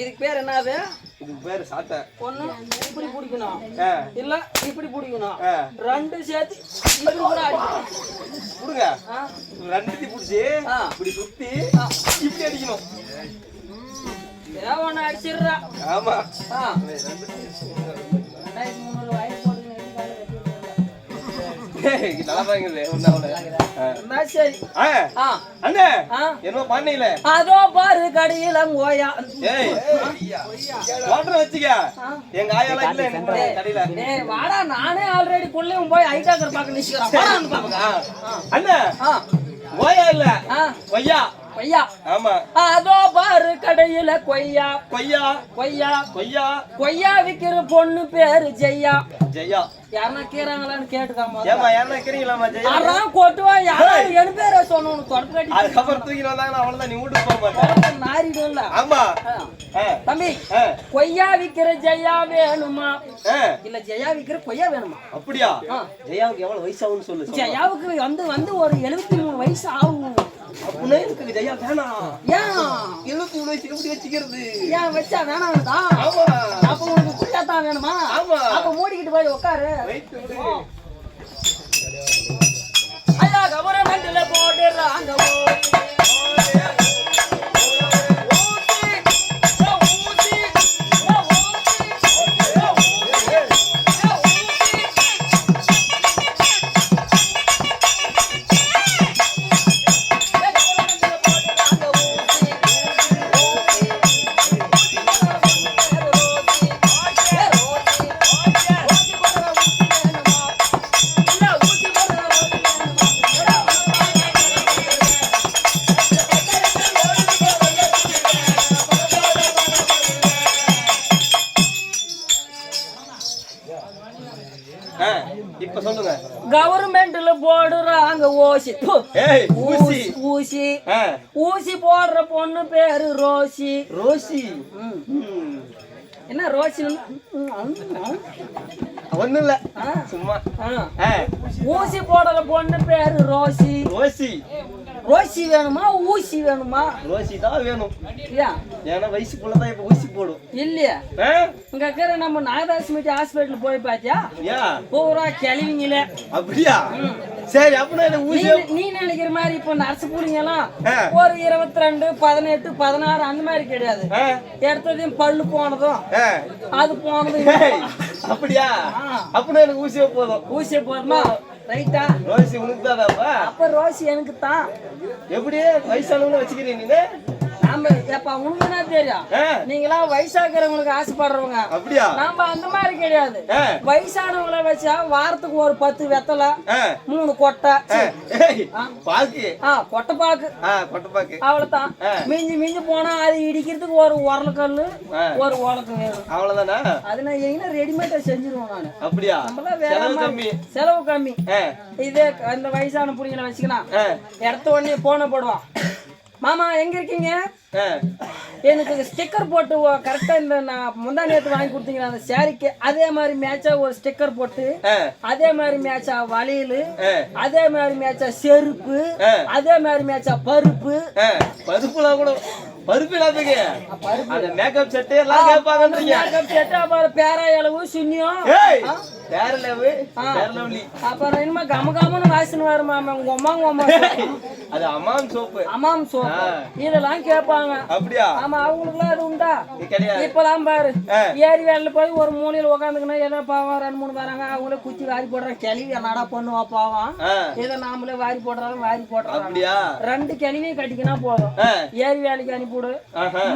இதுக்கு பேர் என்னது இதுக்கு பேர் சாத்த. ஒண்ணு இப்படி பிடிக்கணும். இல்ல இப்படி பிடிக்கணும். ரெண்டு சேர்த்து இப்படி கூட அடிக்கணும். கொடுங்க. ரெண்டு பிடிச்சி இப்படி சுத்தி இப்படி அடிக்கணும். ஏன் ஒண்ணு அடிச்சிடுறா. ஆமா. என்னமோ பண்ணீங்களே? அதோ பாரு கடையில ஓயா ஏய் வாட்டர் வச்சுக்க. எங்க ஆயாலாம் இல்ல எங்க கடையில. டேய் வாடா நானே ஆல்ரெடி குள்ளையும் போய் ஐட்டாக்கர் பார்க்க நிக்கிறேன். அண்ணா ஓயா இல்ல? ஆ. கொய்யா. ஆமா. அதோ பாரு கடையில கொய்யா. கொய்யா. கொய்யா. கொய்யா. கொய்யா விக்கிற பொண்ணு பேரு ஜெய்யா. ஜெயா யாருன்னா கீறாங்களான்னு கேட்டுக்காம ஏமா என்ன இருக்கிறீங்களாமா ஜெயா? யாராம் கொட்டுவா யாரும் என் பேரை சொன்னவனு தொடப்பு கட்டி அதுக்கப்புறம் தூக்கிட்டு வந்தாங்கன்னா அவ்வளவுதான் நீ வீட்டுக்கு போக மாட்டேன் நாரிடும்ல. ஆமா. ஆ, தம்பி ஆ, கொய்யா விக்கிற ஜெயா வேணுமா. இல்ல ஜெயா விக்கிற கொய்யா வேணுமா? அப்படியா. ஜெயாவுக்கு எவ்வளவு வயசாகும்னு சொல்லு சொல்லு. ஜெயாவுக்கு வந்து வந்து ஒரு எழுபத்தி மூணு வயசு ஆகும். அப்படின்னா எனக்கு ஜெயா வேணாம். ஏன்? வயசு எப்படி வச்சுக்கிறது. ஏன் வச்சா வேணாம்டா. ஆமா. அப்ப உனக்கு கொய்யா தான் வேணுமா. அப்ப மூடிக்கிட்டு போய் உட்காரு. ஐயா கவர்மெண்ட்ல போடுறாங்க கவர்மெண்ட்ல போடுறாங்க ஓசி. ஊசி. ஊசி ஊசி. போடுற பொண்ணு பேரு ரோசி. ரோசி. என்ன ரோசி? ஒண்ணும் இல்ல சும்மா. ஊசி போடுற பொண்ணு பேரு ரோசி. ரோசி. ரோசி வேணுமா ஊசி வேணுமா? ரோசி தான் வேணும். ஏன் ஏன்னா வயசுக்குள்ளதான் இப்ப ஊசி போடும். இல்லையா. ஆ? இங்க இருக்கிற நம்ம நாகதாசிமிட்டி ஹாஸ்பிட்டல் போய் பாத்தியா? ஏன் பூரா கிளவிங்களே. அப்படியா? சரி அப்படின்னா ஊசி நீ நினைக்கிற மாதிரி இப்போ நர்ஸ் புடிங்க எல்லாம் ஆ. ஒரு இருபத்தி ரெண்டு பதினெட்டு பதினாறு அந்த மாதிரி கிடையாது. எடுத்ததையும் பல்லு போனதும். அது போனதும் அப்படியா. அப்படின்னா எனக்கு ஊசியே போதும். ஊசி போதுமா? ரைட்டா? ரோசி உனக்கு தான்ப்பா? அப்ப ரோசி எனக்கு தான். எப்படி? வயசானவங்கள வச்சுக்கிறீங்க நீங்க நாம எப்ப என்ன தெரியும். ஆ, நீங்களாம் வயசாக்குறவங்களுக்கு ஆசைப்படுறவங்க. அப்படியா? நாம அந்த மாதிரி கிடையாது. வயசானவங்கள வச்சா வாரத்துக்கு ஒரு பத்து வெத்தலை மூணு கொட்டை. பாக்கு. ஆ கொட்டை பாக்கு. அவ்வளவுதான். மிஞ்சி மிஞ்சி போனா அது இடிக்கிறதுக்கு ஒரு உரலக்கல்லு ஆ. ஒரு உலக்கம் வேணும். அவ்வளவுதானா? அது நான் எங்க ரெடிமேடா செஞ்சிருவேன் நானு. அப்படியா? செலவு கம்மி. செலவு கம்மி. இதே அந்த வயசான புடிங்களை வச்சுக்கலாம் இடத்த உடனே போன போடுவான். மாமா எங்க இருக்கீங்க. எனக்கு ஸ்டிக்கர் போட்டு கரெக்டா இந்த நான் முந்தா நேத்து வாங்கி கொடுத்தீங்களா அந்த சாரிக்கு அதே மாதிரி மேட்சா ஒரு ஸ்டிக்கர் போட்டு அதே மாதிரி மேட்சா வளையல் அதே மாதிரி மேட்சா செருப்பு. அதே மாதிரி மேட்சா பருப்பு. ஆ. பருப்புலாம் கூட பருப்பு இல்லாததுக்கு அந்த மேக்கப் செட்டு எல்லாம் கேட்பாங்கன்றீங்க. மேக்கப் செட்டு அப்புறம் பேரா இளவு சுண்ணியம் ஏய் வேற லெவு வேற லெவலி அப்புறம் என்னமா கம கமன்னு வாசனை வருமா? உங்க அம்மா உங்க அம்மா. அது அம்மான் சோப்பு. அம்மாம் சோப்பு. ஆ. இதெல்லாம் கேட்பாங்க. அப்படியா? ஆமா அவங்களுக்குலாம் அது உண்டா? இப்பதான் பாரு. ஏரி வேலையில போய் ஒரு மூலையில உட்காந்துக்கணும் ஏதோ பாவம்? ரெண்டு மூணு வராங்க அவங்களே குச்சி வாரி போடுறாங்க கிளவி என்னடா பண்ணுவா பாவம்? இதை நாமளே வாரி போடுறாங்க வாரி போடுறாங்க அப்படியா? ரெண்டு கிளவியை கட்டிக்கினா போதும். ஏரி வேலைக்கு அனுப்பிவிடு.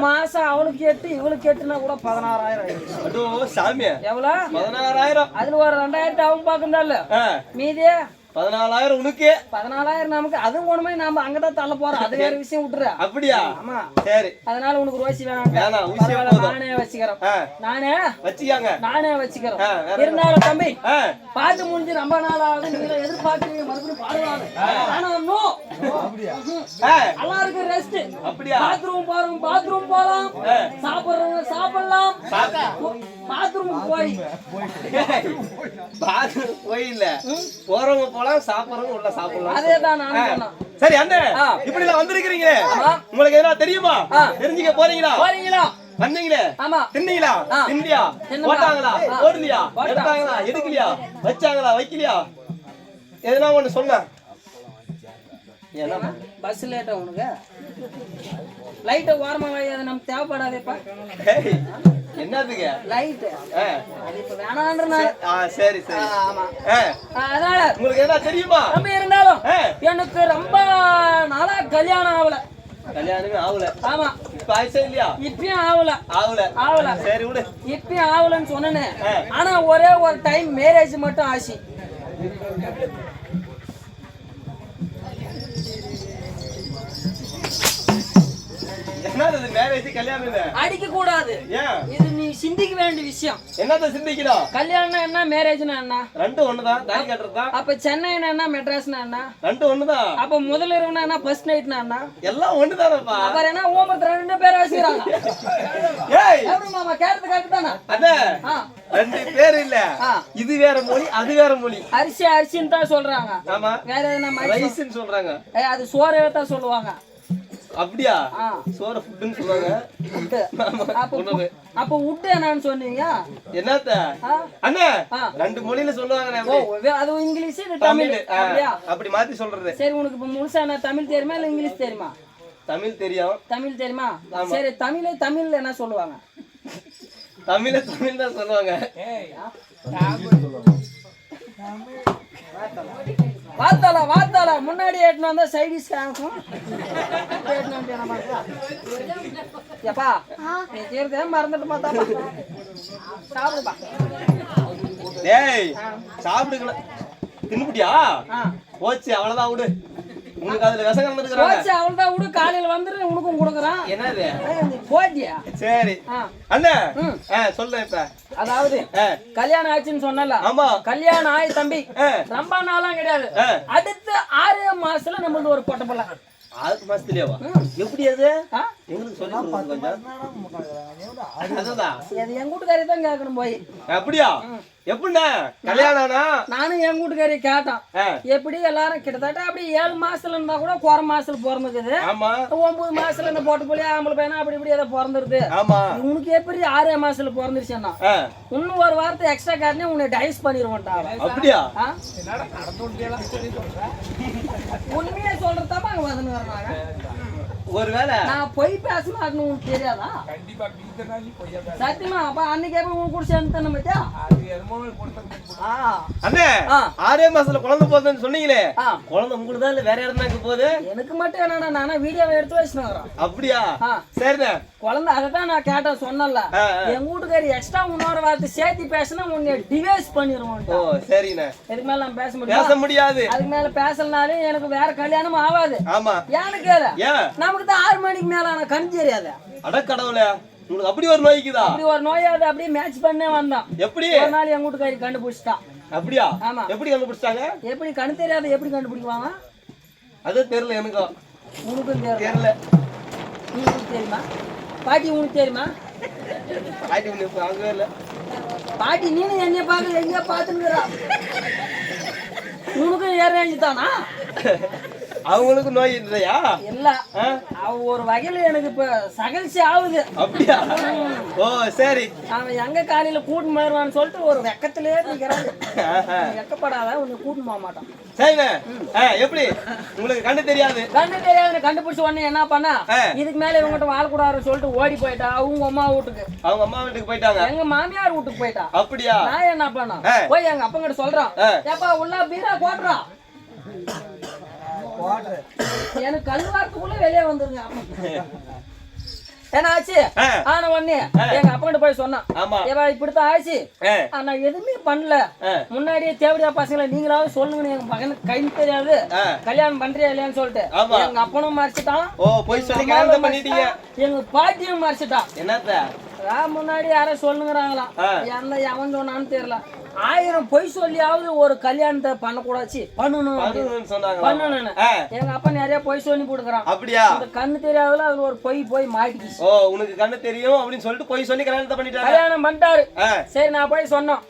மாசம் அவளுக்கு எட்டு இவளுக்கு எட்டுனா கூட பதினாறாயிரம் சாமி எவ்வளவு பதினாறாயிரம். அதுல ஒரு ரெண்டாயிரத்து அவன் பாக்குந்தால மீதியே பதினாலாயிரம் உனக்கு. பதினாலாயிரம் நமக்கு அதுவும் ஒண்ணுமே நாம அங்கதான் தள்ள போறோம். அது வேற விஷயம் விட்டுற அப்படியா? ஆமா. சரி. அதனால உனக்கு ரோசி வேணாம். வேணாம் நானே வச்சுக்கிறேன். நானே? வச்சுக்காங்க. நானே வச்சுக்கிறேன். இருந்தாலும் தம்பி பாட்டு முடிஞ்சு ரொம்ப நாள் ஆகுது. நீங்க எதிர்பார்க்கிறீங்க மறுபடியும் பாடுவாங்க. ஆனா நோ. எல்லாருக்கும் ரெஸ்ட் அப்படியா? பாத்ரூம் போறோம் பாத்ரூம் போலாம். சாப்பிடுறவங்க சாப்பிடலாம். பாத்ரூம் போய். பாத்ரூம் போய் இல்ல போறவங்க போலாம் சாப்பிடுறவங்க உள்ள சாப்பிடலாம். அதே தான் நான் சரி அண்ணே. இப்படி எல்லாம் வந்திருக்கிறீங்க. உங்களுக்கு எதனா தெரியுமா. தெரிஞ்சுக்க போறீங்களா? போறீங்களா? வந்தீங்களே? ஆமா. தின்னீங்களா. திண்டியா. போட்டாங்களா. போடலையா. எடுத்தாங்களா? எடுக்கலையா? வச்சாங்களா? வைக்கலையா? எதனா ஒண்ணு சொன்ன. பஸ் லேட்டா உனக்கு? லைட்டை ஓரமா வை அது நமக்கு தேவைப்படாதேப்பா. ஏய், என்னதுக்கு லைட். அது இப்ப வேணான்ற நான் ஆ சரி சரி. ஆமா. அதனால உங்களுக்கு எதனா தெரியுமா? நம்ம இருந்தாலும். எனக்கு ரொம்ப நாளா கல்யாணம் ஆகல. கல்யாணமே ஆகல. ஆமா. இப்ப ஆயிடுச்சா இல்லையா? இப்பயும் ஆகல. ஆகல. ஆகல. சரி விடு. இப்பயும் ஆகலன்னு சொன்னேனே. ஆனா ஒரே ஒரு டைம் மேரேஜ் மட்டும் ஆச்சு. என்னது மேரேஜ் கல்யாணம் அடிக்க கூடாது ஏன்? இது நீ சிந்திக்க வேண்டிய விஷயம். என்னத்த சிந்திக்கிறோம் கல்யாணம் என்ன மேரேஜ்னா என்ன? ரெண்டும் ஒண்ணுதான் தாலி கட்டுறதுதான் அப்ப சென்னைனா என்ன மெட்ராஸ்னா என்ன? ரெண்டும் ஒண்ணுதான் அப்ப முதல் இரவுனா என்ன ஃபர்ஸ்ட் நைட்னா என்ன? எல்லாம் ஒண்ணுதானப்பா அப்புறம் என்ன ஓமத்துல ரெண்டு பேர் வச்சுக்கிறாங்க ஏய்! எப்படி மாமா கேட்டது கரெக்ட் தானே ரெண்டு பேர் இல்ல. இது வேற மொழி அது வேற மொழி. அரிசி அரிசின்னு தான் சொல்றாங்க. ஆமா. வேற மாதிரி ரைஸ்ன்னு சொல்றாங்க. ஏய், அது சோறு தான் சொல்லுவாங்க. அப்படியா? சோற ஃபுட்னு சொல்லுவாங்க. அப்ப உட்டு என்னன்னு சொன்னீங்க? என்னத்த? அண்ணே. ரெண்டு மொழியில சொல்லுவாங்க அது இங்கிலீஷ் இது தமிழ் அப்படியா? அப்படி மாத்தி சொல்றது. சரி உனக்கு இப்ப முழுசா என்ன தமிழ் தெரியுமா இல்ல இங்கிலீஷ் தெரியுமா? தமிழ் தெரியும். தமிழ் தெரியுமா? சரி தமிழே தமிழ்ல என்ன சொல்லுவாங்க? தமிழ தமிழ் தான் சொல்லுவாங்க. வார்த்தால வார்த்தால முன்னாடி ஏட்டுன்னு வந்தா சைடிஸ் காமிக்கும்? எப்பா நீ தீர்த்தே மறந்துட்டு மாத்தாப்பா சாப்பிடுப்பா. டேய் சாப்பிடுங்கள தின்னுபிட்டியா ஆ. போச்சு அவ்வளவுதான் விடு. உனக்கு அதுல விஷம் கலந்துருக்காங்க போச்சு அவள்தான் விடு காலையில வந்துரு உனக்கும் கொடுக்குறான். என்னது? போட்டியா சரி. அண்ணே சொல்றேன் இப்ப. அதாவது கல்யாணம் ஆச்சுன்னு சொன்னல ஆமா. கல்யாணம் ஆயி தம்பி. ரொம்ப நாளாம் கிடையாது. அடுத்த ஆறே மாசத்துல நம்மளுக்கு ஒரு பொட்டை பிள்ளை. ஆறு மாசத்துலயேவா. எப்படி அது? எங்களுக்கு சொல்லி கொடுங்க கொஞ்சம். அதுதான் அது என் வீட்டுக்காரி தான் கேட்கணும் போய். அப்படியா? கல்யாணம்னா நானும் என் வீட்டுக்காரி கேட்டேன் எப்படி எல்லாரும் கிட்டத்தட்ட அப்படி ஏழு மாசத்துல இருந்தா கூட குறை மாசத்துல பிறந்துக்குது ஆமா. ஒன்பது மாசத்துல இந்த பொட்டை ஆம்பளை பையனா அப்படி இப்படி ஏதோ பிறந்துருது. ஆமா. உனக்கு எப்படி ஆறே மாசத்துல பிறந்துருச்சுன்னா இன்னும் ஒரு வாரத்தை எக்ஸ்ட்ரா காட்டினே உன்னை டைஸ் பண்ணிடுவோம்டா. அப்படியா? உண்மையை சொல்றதாப்பா அங்க வந்து வர்றாங்க ஒருவேளை நான் பொய் பேச மாட்டேன்னு உனக்கு தெரியாதா? சத்தியமா அப்ப அன்னைக்கு எப்படி உனக்கு கூட சேர்ந்து ஆ அண்ணே ஆ. ஆறே மாசத்துல குழந்தை போகுதுன்னு சொன்னீங்களே. குழந்தை உங்களுக்கு தான் இல்ல வேற தான் போகுது? எனக்கு மட்டும் என்னன்னா நானா வீடியோவை எடுத்து அப்படியா? சரிண்ணே. குழந்தை அதை தான் நான் கேட்டேன் சொன்னல. என் வீட்டுக்காரி எக்ஸ்ட்ரா இன்னொரு வார்த்தை சேர்த்து பேசினா உன்னை டிவைஸ் பண்ணிடுவோம் ஓ சரிண்ணே. இதுக்கு மேல நான் பேச பேச முடியாது. அதுக்கு மேல பேசலனாலே எனக்கு வேற கல்யாணம் ஆகாது. ஆமா. ஏன்னு கேளு. நமக்கு தான் ஆறு மணிக்கு மேல ஆனா கண் தெரியாது. அடக்கடவுளே உங்களுக்கு அப்படி ஒரு நோய்க்குதா அப்படி ஒரு நோயாவது அப்படியே மேட்ச் பண்ணே வந்தான். எப்படி? ஒரு நாள் என் வீட்டுக்காரி கண்டுபிடிச்சிட்டான் அப்படியா? ஆமா. எப்படி கண்டுபிடிச்சிட்டாங்க? எப்படி கண் தெரியாத எப்படி கண்டுபிடிக்குவாங்க? அது தெரியல எனக்கும் உனக்கும் தெரியல. உனக்கு தெரியுமா? பாட்டி உனக்கு தெரியுமா? ஆட்டி ஒண்ணு வாங்கவே இல்ல. பாட்டி நீனு என்னைய பார்க்க எங்கேயோ பார்த்துனுக்குறா உனக்கும் ஏற தானா? அவங்களுக்கு நோய் இல்லையா? இல்ல. ஒரு வகையில எனக்கு இப்ப சகல்சி ஆகுது. அப்படியா? ஓ சரி. அவன் எங்க காலையில கூட்டு போயிருவான்னு சொல்லிட்டு ஒரு வெக்கத்திலே நிக்கிறான். வெக்கப்படாத உன்னை கூட்டு போக மாட்டான் ஆ, எப்படி? உங்களுக்கு கண்ணு தெரியாது. கண்ணு தெரியாதுன்னு கண்டுபிடிச்ச உடனே என்ன பண்ணா. இதுக்கு மேல இவங்ககிட்ட வாழக்கூடாதுன்னு சொல்லிட்டு ஓடி போயிட்டா அவங்க அம்மா வீட்டுக்கு. அவங்க அம்மா வீட்டுக்கு போயிட்டாங்க. எங்க மாமியார் வீட்டுக்கு போயிட்டா. அப்படியா? நான் என்ன பண்ணா. போய் எங்க அப்பங்கிட்ட சொல்றான். ஏப்பா உள்ள பீரா போடுறா எனக்கு கல் வாரத்துக்குள்ள வெளியே வந்துருங்க என்ன ஆச்சு. ஆன உடனே எங்க அப்பங்கிட்ட போய் சொன்னான். இப்படித்தான் ஆச்சு. நான் எதுவுமே பண்ணல. முன்னாடியே தேவடியா பசங்களை நீங்களாவது சொல்லுங்கன்னு எங்க மகனுக்கு கை தெரியாது. கல்யாணம் பண்றியா இல்லையான்னு சொல்லிட்டு. எங்க அப்பனும் மறைச்சிட்டான். ஓ போய் சொல்லி எங்க மறைச்சிட்டான், பாட்டியும் மறைச்சிட்டான். என்னத்த? அதான் முன்னாடி யாரோ சொல்லுங்கிறாங்களாம். எந்த எவன் சொன்னான்னு தெரியல. ஆயிரம் பொய் சொல்லியாவது ஒரு கல்யாணத்தை பண்ணக்கூடாச்சு பண்ணணும் ஆ, எங்க அப்பா நிறைய பொய் சொல்லி கொடுக்குறான். அப்படியா? அந்த கண்ணு தெரியாதுல அதுல ஒரு பொய் போய் மாட்டிக்கிச்சு. ஓ உனக்கு கண்ணு தெரியும் அப்படின்னு சொல்லிட்டு போய் சொல்லி கல்யாணத்தை பண்ணிட்டாங்க? கல்யாணம் பண்ணிட்டாரு. சரி நான் போய் சொன்னோம்